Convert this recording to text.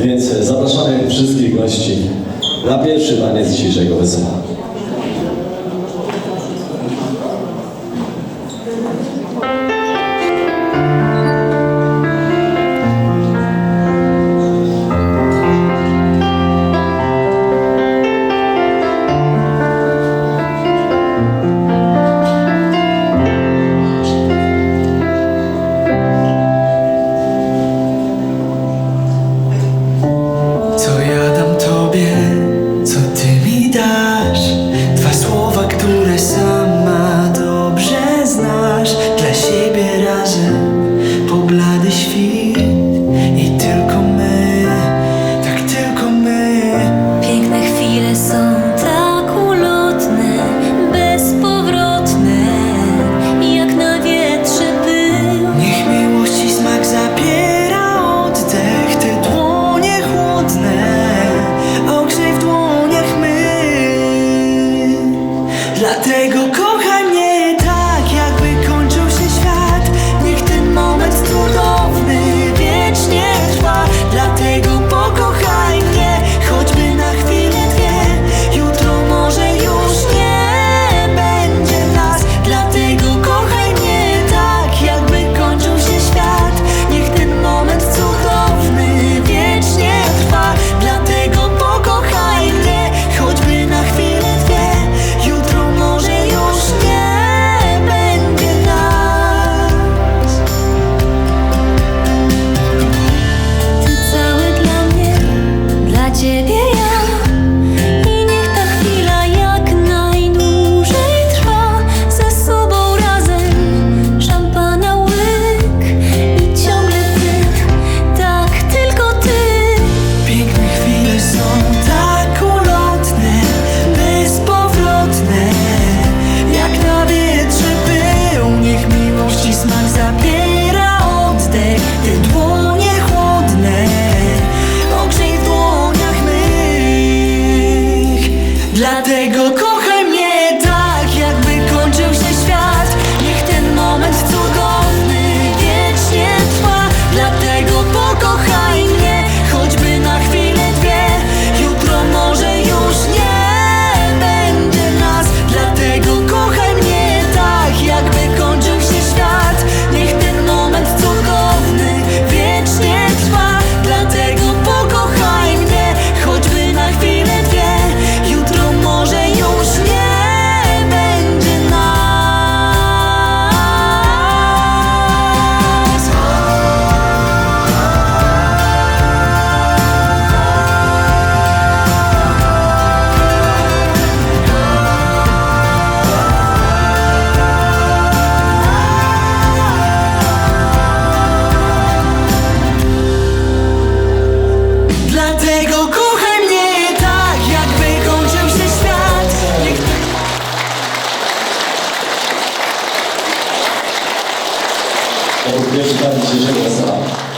Więc e, zapraszamy wszystkich gości na pierwszy taniec dzisiejszego wesela. кохання. 我们就是道你其实我死了。